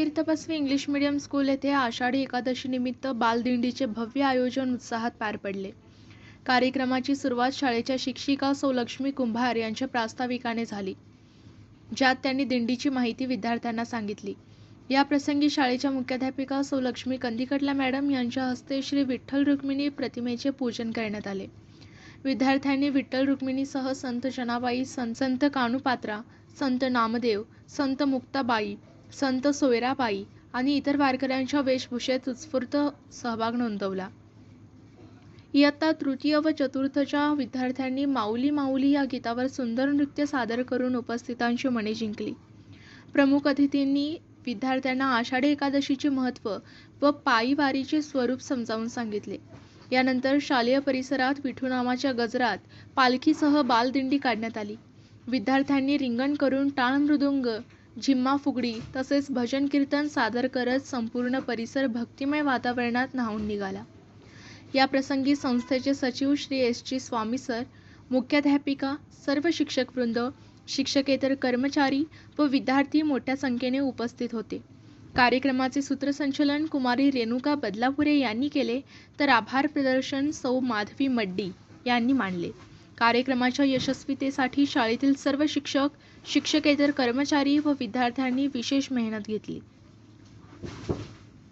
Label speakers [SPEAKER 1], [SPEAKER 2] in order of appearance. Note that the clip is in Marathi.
[SPEAKER 1] वीर तपस्वी इंग्लिश मीडियम स्कूल येथे आषाढी एकादशीनिमित्त बालदिंडीचे भव्य आयोजन उत्साहात पार पडले. कार्यक्रमाची सुरुवात शाळेच्या शिक्षिका सौलक्ष्मी कुंभार यांच्या प्रास्ताविकाने झाली ज्यात त्यांनी दिंडीची माहिती विद्यार्थ्यांना सांगितली. या प्रसंगी शाळेच्या मुख्याध्यापिका सौलक्ष्मी कंदिकटला मॅडम यांच्या हस्ते श्री विठ्ठल रुक्मिणी प्रतिमेचे पूजन करण्यात आले. विद्यार्थ्यांनी विठ्ठल रुक्मिणीसह संत जनाबाई संत संत कानुपात्रा संत नामदेव संत मुक्ताबाई संत सोयराबाई आणि इतर वारकऱ्यांच्या वेशभूषेत उत्स्फूर्त सहभाग नोंदवला. इयत्ता तृतीय व चतुर्थच्या विद्यार्थ्यांनी माऊली माऊली या गीतावर सुंदर नृत्य सादर करून उपस्थितांची मने जिंकली. प्रमुख अतिथींनी विद्यार्थ्यांना आषाढी एकादशीचे महत्त्व व पायीवारीचे स्वरूप समजावून सांगितले. यानंतर शालेय परिसरात विठूनामाच्या गजरात पालखीसह बालदिंडी काढण्यात आली. विद्यार्थ्यांनी रिंगण करून टाळ मृदुंग झिम्मा फुगडी तसेच भजन कीर्तन सादर करत संपूर्ण परिसर भक्तिमय वातावरणात न्हावून निघाला. या प्रसंगी संस्थेचे सचिव Shri S G Swami sir मुख्याध्यापिका सर्व शिक्षकवृंद शिक्षकेतर कर्मचारी व विद्यार्थी मोठ्या संख्येने उपस्थित होते. कार्यक्रमाचे सूत्रसंचलन कुमारी रेणुका बदलापुरे यांनी केले तर आभार प्रदर्शन सौ माधवी मड्डी यांनी मांडले. कार्यक्रमाच्या यशस्वीतेसाठी शाळेतील सर्व शिक्षक शिक्षकेतर कर्मचारी व विद्यार्थ्यांनी विशेष मेहनत घेतली.